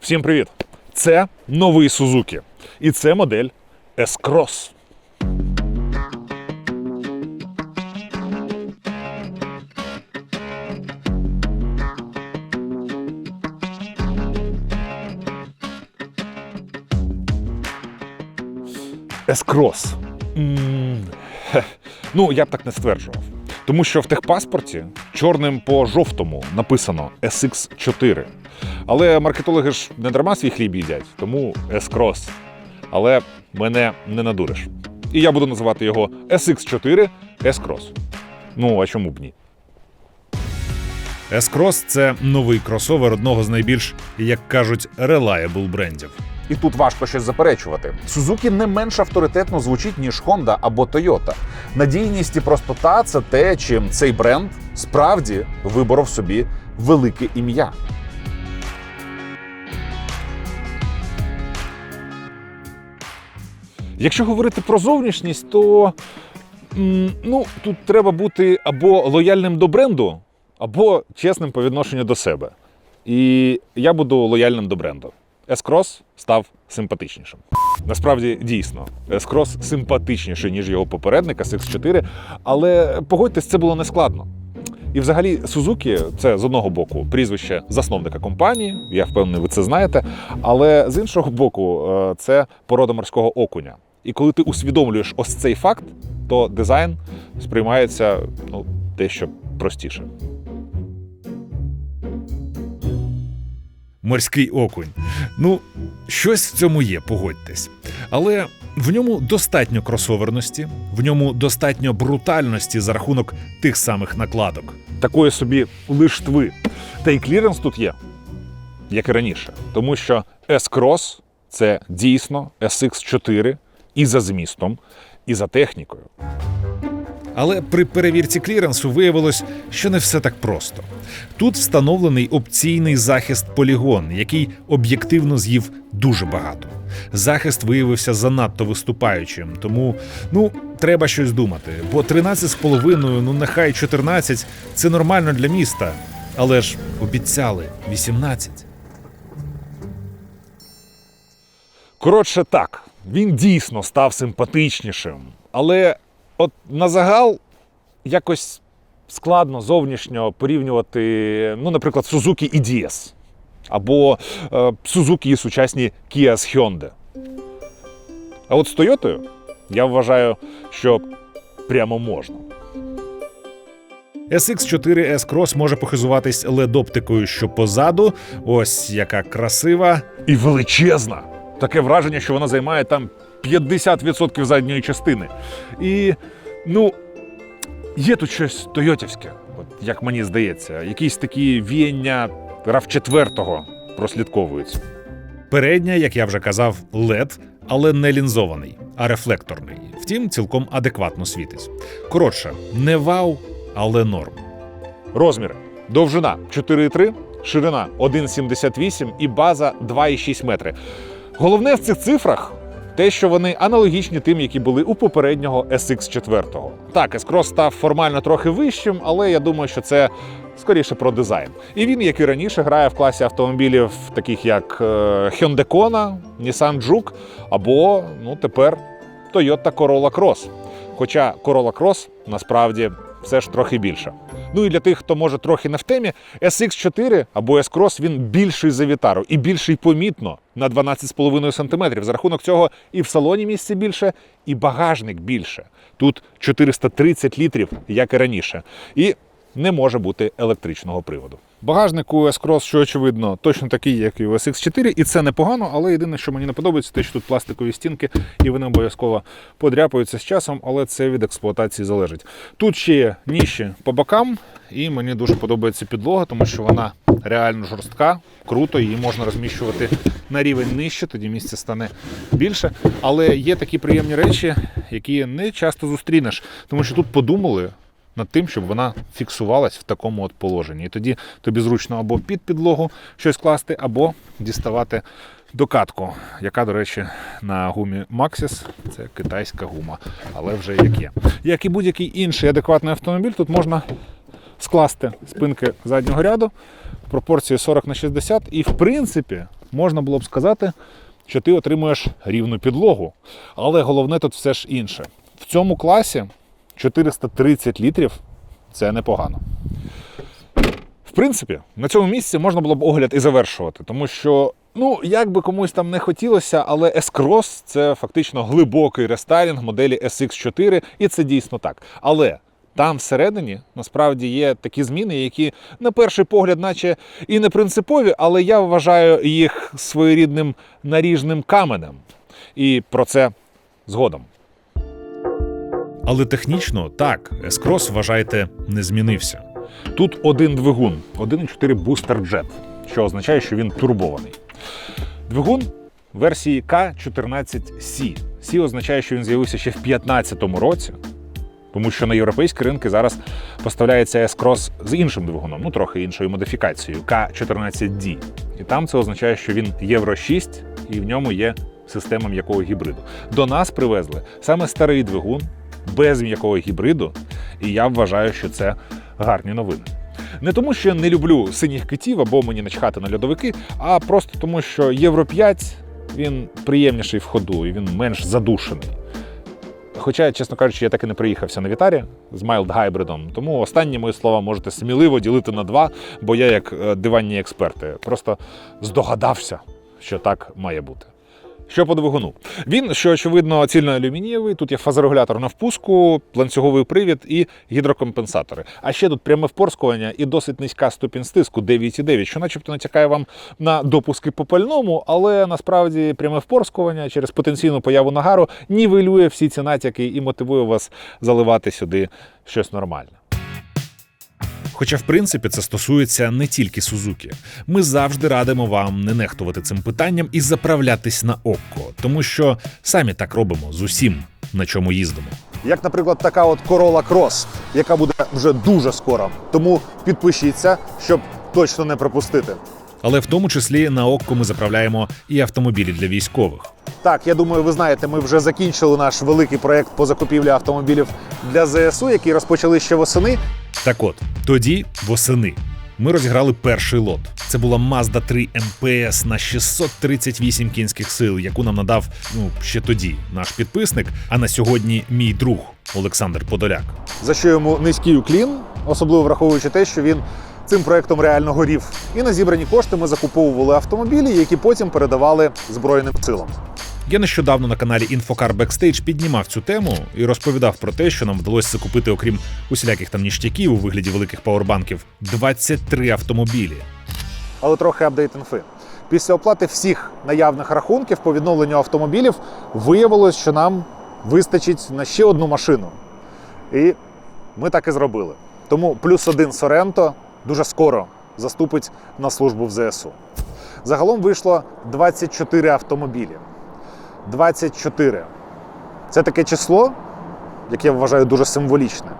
Всім привіт! Це новий Suzuki. І це модель S-Cross. S-Cross. Ну, я б так не стверджував. Тому що в техпаспорті чорним по жовтому написано SX4. Але маркетологи ж не дарма свій хліб їдять, тому S-Cross. Але мене не надуриш. І я буду називати його SX4 S-Cross. Ну, а чому б ні? S-Cross – це новий кросовер одного з найбільш, як кажуть, reliable брендів. І тут важко щось заперечувати. Suzuki не менш авторитетно звучить, ніж Honda або Toyota. Надійність і простота це те, чим цей бренд справді виборов собі велике ім'я. Якщо говорити про зовнішність, то ну, тут треба бути або лояльним до бренду, або чесним по відношенню до себе. І я буду лояльним до бренду. S-Cross став симпатичнішим. Насправді дійсно, S-Cross симпатичніший, ніж його попередник SX4, але погодьтесь, це було нескладно. І взагалі Suzuki – це з одного боку прізвище засновника компанії, я впевнений, ви це знаєте. Але з іншого боку, е, це порода морського окуня. І коли ти усвідомлюєш ось цей факт, то дизайн сприймається ну, дещо простіше. Морський окунь. Ну, щось в цьому є, погодьтесь. Але в ньому достатньо кросоверності, в ньому достатньо брутальності за рахунок тих самих накладок. Такої собі лиштви. Та й кліренс тут є, як і раніше. Тому що S-Cross – це дійсно SX4 і за змістом, і за технікою. Але при перевірці кліренсу виявилось, що не все так просто. Тут встановлений опційний захист полігон, який об'єктивно з'їв дуже багато. Захист виявився занадто виступаючим, тому ну треба щось думати. Бо 13,5, ну нехай 14 – це нормально для міста. Але ж обіцяли 18. Коротше, так, він дійсно став симпатичнішим, але от на загал якось складно зовнішньо порівнювати, ну, наприклад, Suzuki і DS, або е, Suzuki і сучасні Kia з Hyundai. А от з Toyota я вважаю, що прямо можна. SX4 S-Cross може похизуватись LED-оптикою, що позаду. Ось яка красива. І величезна. Таке враження, що вона займає там 50% задньої частини. І, ну, є тут щось тойотівське, от як мені здається, якісь такі віяння rav 4 прослідковуються. Передня, як я вже казав, LED, але не лінзований, а рефлекторний. Втім, цілком адекватно світить. Коротше, не вау, але норм. Розміри: довжина 4,3, ширина 1,78 і база 2,6 метри. Головне в цих цифрах. Те, що вони аналогічні тим, які були у попереднього SX4. Так, S-Cross став формально трохи вищим, але я думаю, що це скоріше про дизайн. І він, як і раніше, грає в класі автомобілів, таких як е, Hyundai Kona, Nissan Juke або ну, тепер Toyota Corolla Cross. Хоча Corolla Cross насправді все ж трохи більше. Ну і для тих, хто може трохи не в темі, SX4 або S-Cross він більший за Вітару і більший помітно на 12,5 см. За рахунок цього і в салоні місце більше, і багажник більше. Тут 430 літрів, як і раніше. І не може бути електричного приводу. Багажник у S-Cross, що очевидно, точно такий, як і у SX4, і це непогано, але єдине, що мені не подобається, те, що тут пластикові стінки, і вони обов'язково подряпаються з часом, але це від експлуатації залежить. Тут ще є ніші по бокам, і мені дуже подобається підлога, тому що вона реально жорстка, круто, її можна розміщувати на рівень нижче, тоді місця стане більше. Але є такі приємні речі, які не часто зустрінеш, тому що тут подумали над тим, щоб вона фіксувалась в такому от положенні. І тоді тобі зручно або під підлогу щось класти, або діставати докатку, яка, до речі, на гумі Maxis це китайська гума, але вже як є. Як і будь-який інший адекватний автомобіль, тут можна скласти спинки заднього ряду в пропорції 40 на 60, і в принципі можна було б сказати, що ти отримуєш рівну підлогу. Але головне тут все ж інше. В цьому класі 430 літрів це непогано. В принципі, на цьому місці можна було б огляд і завершувати, тому що, ну, як би комусь там не хотілося, але S-Cross – це фактично глибокий рестайлінг моделі SX4, і це дійсно так. Але там всередині насправді є такі зміни, які на перший погляд, наче і не принципові, але я вважаю їх своєрідним наріжним каменем. І про це згодом. Але технічно так, S-Cross, вважайте, не змінився. Тут один двигун, 1,4 Booster Jet, що означає, що він турбований. Двигун версії К14C. C означає, що він з'явився ще в 2015 році, тому що на європейські ринки зараз поставляється S-Cross з іншим двигуном, ну трохи іншою модифікацією К14D. І там це означає, що він Євро 6 і в ньому є система м'якого гібриду. До нас привезли саме старий двигун без м'якого гібриду, і я вважаю, що це гарні новини. Не тому, що я не люблю синіх китів або мені начхати на льодовики, а просто тому, що Євро 5 він приємніший в ходу і він менш задушений. Хоча, чесно кажучи, я так і не приїхався на Вітарі з Mild Hybrid, тому останні мої слова можете сміливо ділити на два, бо я, як е, диванні експерти, просто здогадався, що так має бути. Що по двигуну? Він, що очевидно, цільноалюмінієвий. Тут є фазорегулятор на впуску, ланцюговий привід і гідрокомпенсатори. А ще тут пряме впорскування і досить низька ступінь стиску 9,9, що начебто натякає вам на допуски по пальному, але насправді пряме впорскування через потенційну появу нагару нівелює всі ці натяки і мотивує вас заливати сюди щось нормальне. Хоча, в принципі, це стосується не тільки Сузуки. Ми завжди радимо вам не нехтувати цим питанням і заправлятись на око, тому що самі так робимо з усім, на чому їздимо. Як, наприклад, така от Corolla Cross, яка буде вже дуже скоро. Тому підпишіться, щоб точно не пропустити. Але в тому числі на око ми заправляємо і автомобілі для військових. Так, я думаю, ви знаєте, ми вже закінчили наш великий проект по закупівлі автомобілів для ЗСУ, який розпочали ще восени. Так от, тоді восени. Ми розіграли перший лот. Це була Mazda 3 МПС на 638 кінських сил, яку нам надав ну ще тоді наш підписник. А на сьогодні мій друг Олександр Подоляк. за що йому низький уклін, особливо враховуючи те, що він цим проектом реально горів. І на зібрані кошти ми закуповували автомобілі, які потім передавали Збройним силам. Я нещодавно на каналі Інфокар Backstage піднімав цю тему і розповідав про те, що нам вдалося закупити, окрім усіляких там ніштяків у вигляді великих пауербанків, 23 автомобілі. Але трохи апдейт інфи. Після оплати всіх наявних рахунків по відновленню автомобілів виявилось, що нам вистачить на ще одну машину. І ми так і зробили. Тому плюс один Соренто дуже скоро заступить на службу в ЗСУ. Загалом вийшло 24 автомобілі. 24. Це таке число, яке я вважаю дуже символічне,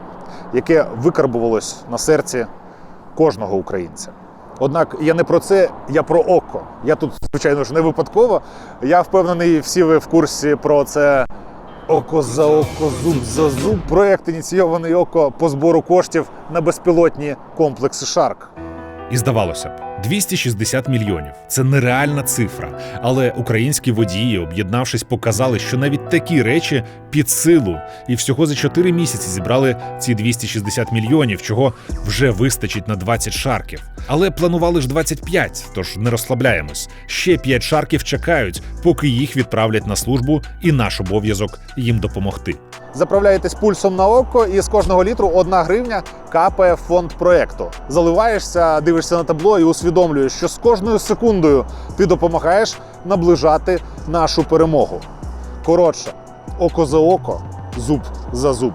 яке викарбувалось на серці кожного українця. Однак я не про це, я про око. Я тут, звичайно ж, не випадково. Я впевнений, всі ви в курсі про це око за око, зуб за зуб. Проєкт ініційований око по збору коштів на безпілотні комплекси Шарк. І здавалося б, 260 мільйонів це нереальна цифра. Але українські водії, об'єднавшись, показали, що навіть такі речі під силу, і всього за 4 місяці зібрали ці 260 мільйонів, чого вже вистачить на 20 шарків. Але планували ж 25, тож не розслабляємось. Ще 5 шарків чекають, поки їх відправлять на службу, і наш обов'язок їм допомогти. Заправляєтесь пульсом на око, і з кожного літру одна гривня капає в фонд проекту. Заливаєшся, дивишся на табло і усвідомлюєш, що з кожною секундою ти допомагаєш наближати нашу перемогу. Коротше, око за око, зуб за зуб.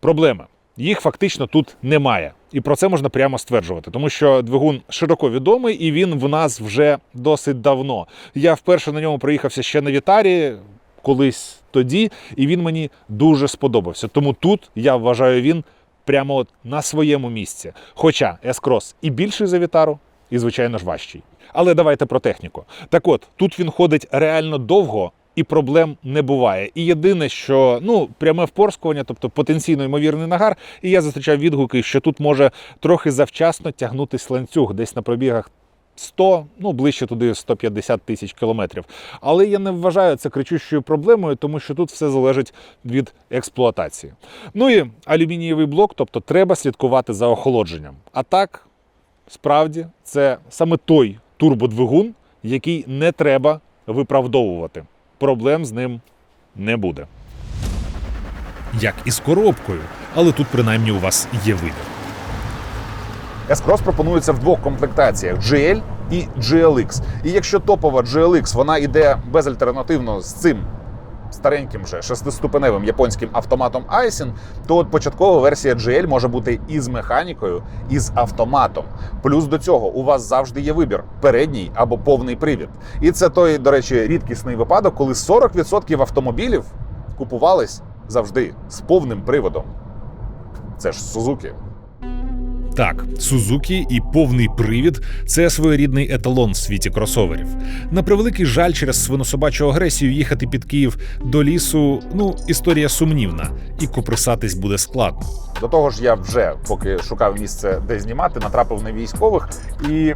Проблема. Їх фактично тут немає. І про це можна прямо стверджувати, тому що двигун широко відомий і він в нас вже досить давно. Я вперше на ньому проїхався ще на Вітарі, колись тоді, і він мені дуже сподобався. Тому тут я вважаю він прямо от на своєму місці. Хоча S-Cross і більший за Вітару, і, звичайно ж, важчий. Але давайте про техніку. Так от, тут він ходить реально довго. І проблем не буває. І єдине, що ну пряме впорскування, тобто потенційно ймовірний нагар. І я зустрічав відгуки, що тут може трохи завчасно тягнутись ланцюг, десь на пробігах 100, ну ближче туди 150 тисяч кілометрів. Але я не вважаю це кричущою проблемою, тому що тут все залежить від експлуатації. Ну і алюмінієвий блок, тобто треба слідкувати за охолодженням. А так, справді, це саме той турбодвигун, який не треба виправдовувати. Проблем з ним не буде. Як і з коробкою, але тут принаймні у вас є вибір. S-Cross пропонується в двох комплектаціях: GL і GLX. І якщо топова GLX вона йде безальтернативно з цим стареньким же шестиступеневим японським автоматом Aisin, то от початкова версія GL може бути і з механікою, і з автоматом. Плюс до цього у вас завжди є вибір: передній або повний привід. І це той, до речі, рідкісний випадок, коли 40% автомобілів купувались завжди з повним приводом. Це ж Suzuki. Так, Сузукі і повний привід це своєрідний еталон в світі кросоверів. На превеликий жаль, через свинособачу агресію їхати під Київ до лісу. Ну, історія сумнівна, і коприсатись буде складно. До того ж, я вже поки шукав місце, де знімати, натрапив на військових. І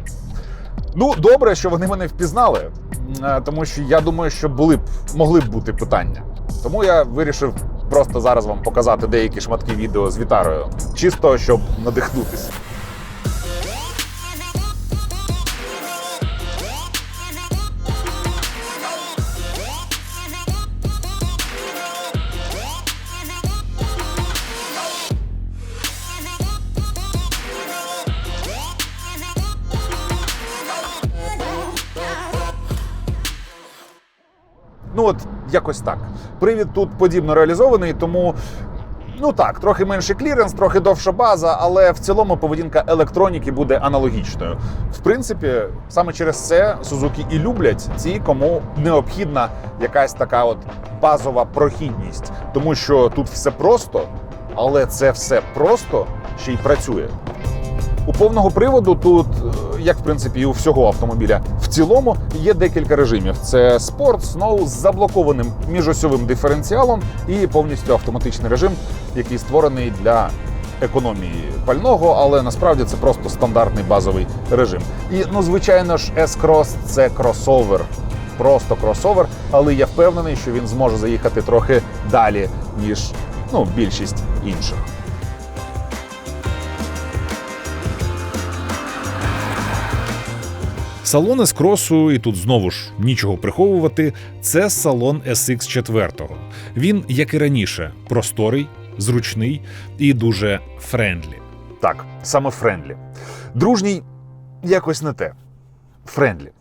ну добре, що вони мене впізнали, е, тому що я думаю, що були б могли б бути питання. Тому я вирішив просто зараз вам показати деякі шматки відео з вітарою, чисто щоб надихнутися. Ну от якось так. Привід тут подібно реалізований, тому. Ну так, трохи менший кліренс, трохи довша база, але в цілому поведінка електроніки буде аналогічною. В принципі, саме через це Suzuki і люблять ті, кому необхідна якась така от базова прохідність, тому що тут все просто, але це все просто ще й працює. У повного приводу тут, е, як в принципі і у всього автомобіля, в цілому є декілька режимів: це спорт, сноу з заблокованим міжосьовим диференціалом і повністю автоматичний режим, який створений для економії пального, але насправді це просто стандартний базовий режим. І ну, звичайно ж, S-Cross – це кросовер. Просто кросовер, але я впевнений, що він зможе заїхати трохи далі, ніж ну, більшість інших. Салон S-кросу, і тут знову ж нічого приховувати. Це салон SX4. Він, як і раніше, просторий, зручний і дуже френдлі. Так, саме френдлі. Дружній якось не те. Френдлі.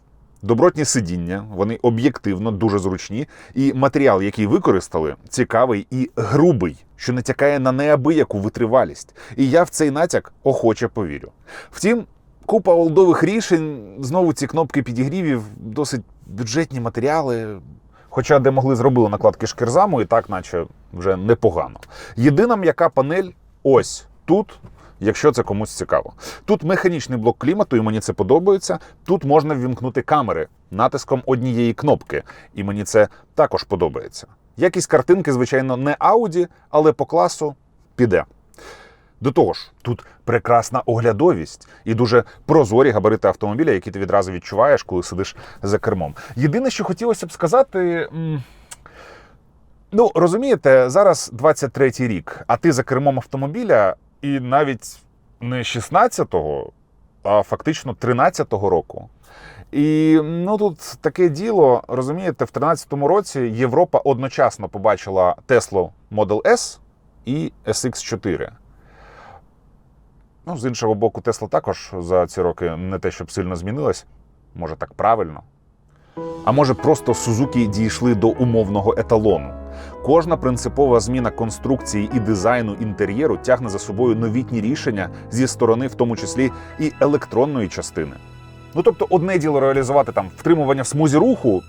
Добротні сидіння, вони об'єктивно дуже зручні, і матеріал, який використали, цікавий і грубий, що натякає на неабияку витривалість. І я в цей натяк охоче повірю. Втім, купа олдових рішень, знову ці кнопки підігрівів, досить бюджетні матеріали. Хоча де могли зробили накладки шкірзаму, і так, наче вже непогано. Єдина м'яка панель ось тут. Якщо це комусь цікаво, тут механічний блок клімату, і мені це подобається. Тут можна ввімкнути камери натиском однієї кнопки, і мені це також подобається. Якість картинки, звичайно, не Audi, але по класу піде. До того ж, тут прекрасна оглядовість і дуже прозорі габарити автомобіля, які ти відразу відчуваєш, коли сидиш за кермом. Єдине, що хотілося б сказати. Ну, розумієте, зараз 23-й рік, а ти за кермом автомобіля, і навіть не 16-го, а фактично 13-го року. І ну тут таке діло, розумієте, в 13-му році Європа одночасно побачила Tesla Model S і SX4. Ну, з іншого боку, Тесла також за ці роки не те, щоб сильно змінилась. Може, так правильно. А може, просто Сузуки дійшли до умовного еталону. Кожна принципова зміна конструкції і дизайну інтер'єру тягне за собою новітні рішення зі сторони, в тому числі і електронної частини. Ну тобто, одне діло реалізувати там втримування в смузі руху,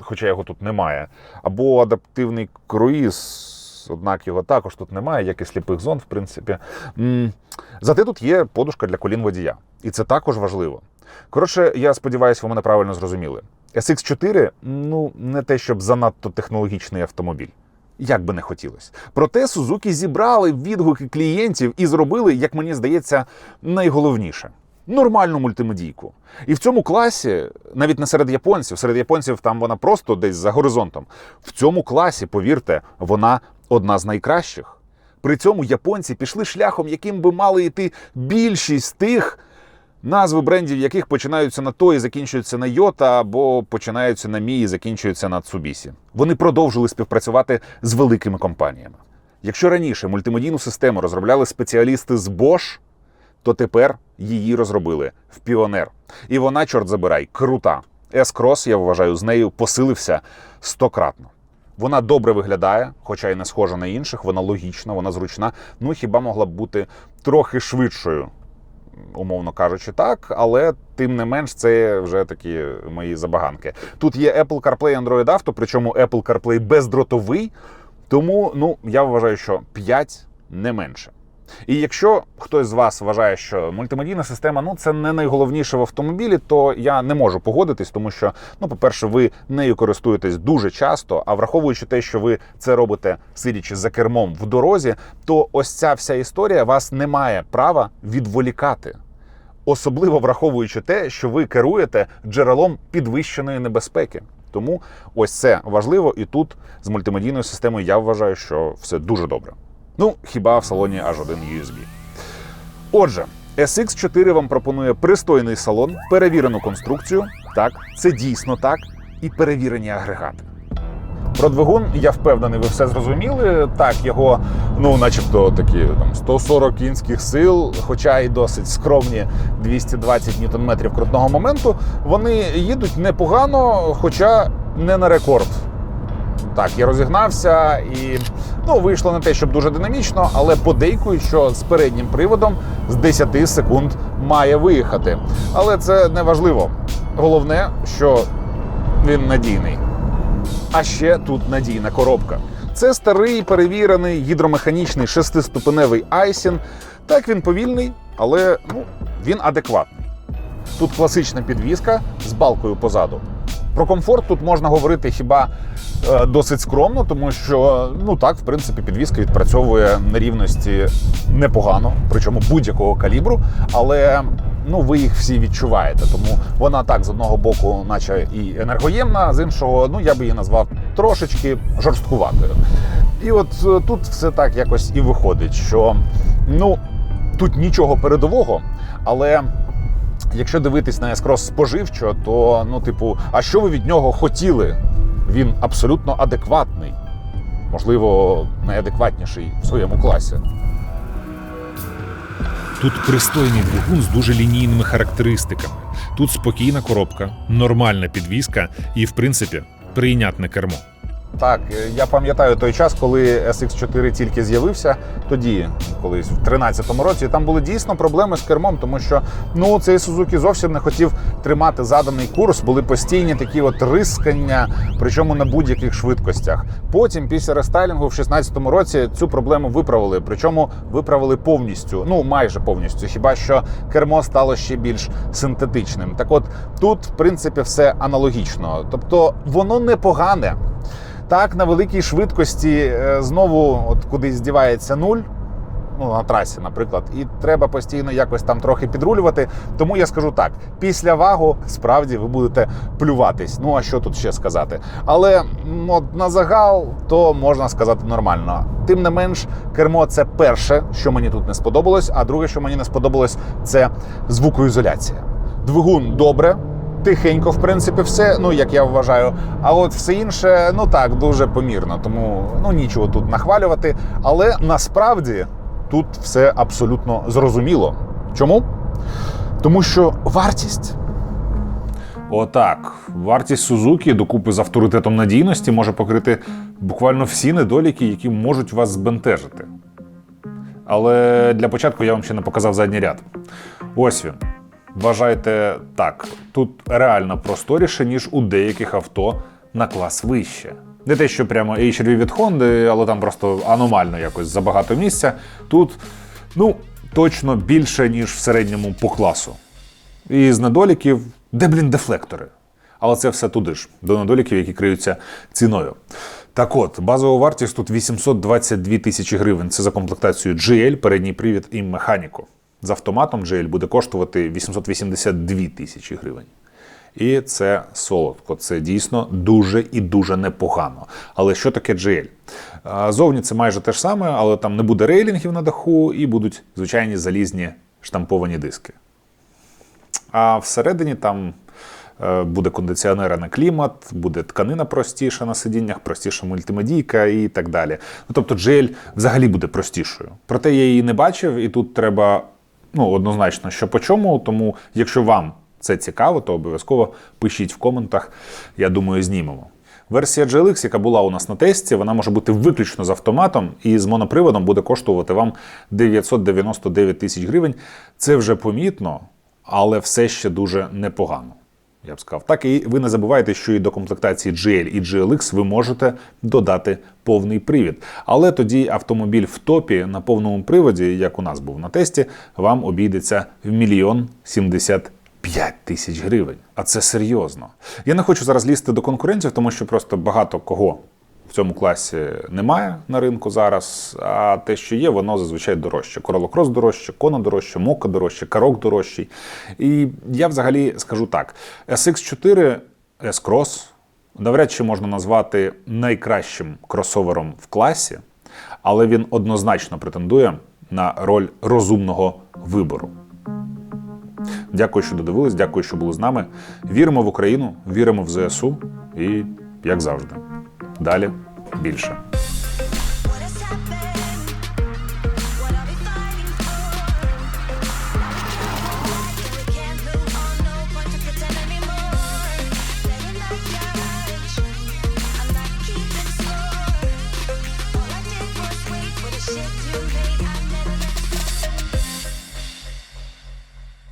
хоча його тут немає, або адаптивний круїз, однак його також тут немає, як і сліпих зон, в принципі. Зате тут є подушка для колін водія, і це також важливо. Коротше, я сподіваюся, ви мене правильно зрозуміли. SX4 ну не те, щоб занадто технологічний автомобіль. Як би не хотілося. Проте Suzuki зібрали відгуки клієнтів і зробили, як мені здається, найголовніше. нормальну мультимедійку. І в цьому класі, навіть не серед японців, серед японців там вона просто десь за горизонтом. В цьому класі, повірте, вона одна з найкращих. При цьому японці пішли шляхом, яким би мали йти більшість тих, назви брендів, яких починаються на то і закінчуються на Йота, або починаються на Мі і закінчуються на Цубісі. Вони продовжили співпрацювати з великими компаніями. Якщо раніше мультимедійну систему розробляли спеціалісти з Bosch, то тепер її розробили в Піонер. І вона, чорт забирай, крута. S-Cross, я вважаю, з нею посилився стократно. Вона добре виглядає, хоча й не схожа на інших, вона логічна, вона зручна. Ну хіба могла б бути трохи швидшою, умовно кажучи, так, але тим не менш, це вже такі мої забаганки. Тут є Apple CarPlay Android Auto, причому Apple CarPlay бездротовий, тому ну, я вважаю, що 5 не менше. І якщо хтось з вас вважає, що мультимедійна система ну це не найголовніше в автомобілі, то я не можу погодитись, тому що, ну, по-перше, ви нею користуєтесь дуже часто. А враховуючи те, що ви це робите, сидячи за кермом в дорозі, то ось ця вся історія вас не має права відволікати. Особливо враховуючи те, що ви керуєте джерелом підвищеної небезпеки. Тому ось це важливо, і тут з мультимедійною системою я вважаю, що все дуже добре. Ну, хіба в салоні аж один USB. Отже, SX4 вам пропонує пристойний салон, перевірену конструкцію. Так, це дійсно так, і перевірені агрегати. Про двигун я впевнений, ви все зрозуміли. Так, його, ну, начебто, такі там 140 кінських сил, хоча й досить скромні 220 ньютон-метрів крутного моменту. Вони їдуть непогано, хоча не на рекорд. Так, я розігнався і ну, вийшло не те, щоб дуже динамічно, але подейкують, що з переднім приводом з 10 секунд має виїхати. Але це не важливо. Головне, що він надійний. А ще тут надійна коробка. Це старий перевірений гідромеханічний шестиступеневий Айсін. Так він повільний, але ну, він адекватний. Тут класична підвізка з балкою позаду. Про комфорт тут можна говорити хіба е, досить скромно, тому що ну так, в принципі, підвізка відпрацьовує на рівності непогано, причому будь-якого калібру, але ну ви їх всі відчуваєте. Тому вона так з одного боку, наче і енергоємна, з іншого, ну я би її назвав трошечки жорсткуватою. І от е, тут все так якось і виходить, що ну тут нічого передового, але. Якщо дивитись на S-Cross споживчо, то ну, типу, а що ви від нього хотіли? Він абсолютно адекватний, можливо, найадекватніший в своєму класі. Тут пристойний двигун з дуже лінійними характеристиками. Тут спокійна коробка, нормальна підвізка і, в принципі, прийнятне кермо. Так, е, я пам'ятаю той час, коли SX4 тільки з'явився. Тоді, колись в 13-му році, там були дійсно проблеми з кермом, тому що ну цей Сузуки зовсім не хотів тримати заданий курс. Були постійні такі от рискання, причому на будь-яких швидкостях. Потім, після рестайлінгу, в 16-му році цю проблему виправили. Причому виправили повністю, ну майже повністю. Хіба що кермо стало ще більш синтетичним. Так, от тут, в принципі, все аналогічно. Тобто воно непогане. Так, на великій швидкості е, знову от кудись здівається нуль. Ну, на трасі, наприклад, і треба постійно якось там трохи підрулювати. Тому я скажу так: після вагу справді ви будете плюватись. Ну а що тут ще сказати? Але от на загал то можна сказати нормально. Тим не менш, кермо це перше, що мені тут не сподобалось. А друге, що мені не сподобалось, це звукоізоляція. Двигун добре, тихенько, в принципі, все, ну як я вважаю. А от все інше, ну так, дуже помірно. Тому ну нічого тут нахвалювати. Але насправді тут все абсолютно зрозуміло. Чому? Тому що вартість. Отак, вартість Сузуки докупи з авторитетом надійності може покрити буквально всі недоліки, які можуть вас збентежити. Але для початку я вам ще не показав задній ряд. Ось він. Вважайте так, тут реально просторіше, ніж у деяких авто на клас вище. Не те, що прямо HRV від Honda, але там просто аномально якось забагато місця. Тут, ну, точно більше, ніж в середньому по класу. І з недоліків, де, блін, дефлектори. Але це все туди ж, до недоліків, які криються ціною. Так от, базова вартість тут 822 тисячі гривень. Це за комплектацією GL, передній привід і механіку. З автоматом GL буде коштувати 882 тисячі гривень. І це солодко. Це дійсно дуже і дуже непогано. Але що таке GL? Зовні це майже те ж саме, але там не буде рейлінгів на даху і будуть звичайні залізні штамповані диски. А всередині там е, буде кондиціонер на клімат, буде тканина простіша на сидіннях, простіша мультимедійка і так далі. Ну, тобто GL взагалі буде простішою. Проте я її не бачив, і тут треба ну, однозначно, що по чому. Тому, якщо вам це цікаво, то обов'язково пишіть в коментах. Я думаю, знімемо. Версія GLX, яка була у нас на тесті, вона може бути виключно з автоматом і з моноприводом буде коштувати вам 999 тисяч гривень. Це вже помітно, але все ще дуже непогано. Я б сказав. Так, і ви не забувайте, що і до комплектації GL і GLX ви можете додати повний привід. Але тоді автомобіль в топі на повному приводі, як у нас був на тесті, вам обійдеться в мільйон сімдесят 5 тисяч гривень. А це серйозно. Я не хочу зараз лізти до конкурентів, тому що просто багато кого цьому класі немає на ринку зараз. А те, що є, воно зазвичай дорожче. Cross дорожче, Kona дорожче, Moka дорожче, Карок дорожчий. І я взагалі скажу так: SX4 S-Cross навряд чи можна назвати найкращим кросовером в класі, але він однозначно претендує на роль розумного вибору. Дякую, що додивились, дякую, що були з нами. Віримо в Україну, віримо в ЗСУ і, як завжди, далі більше.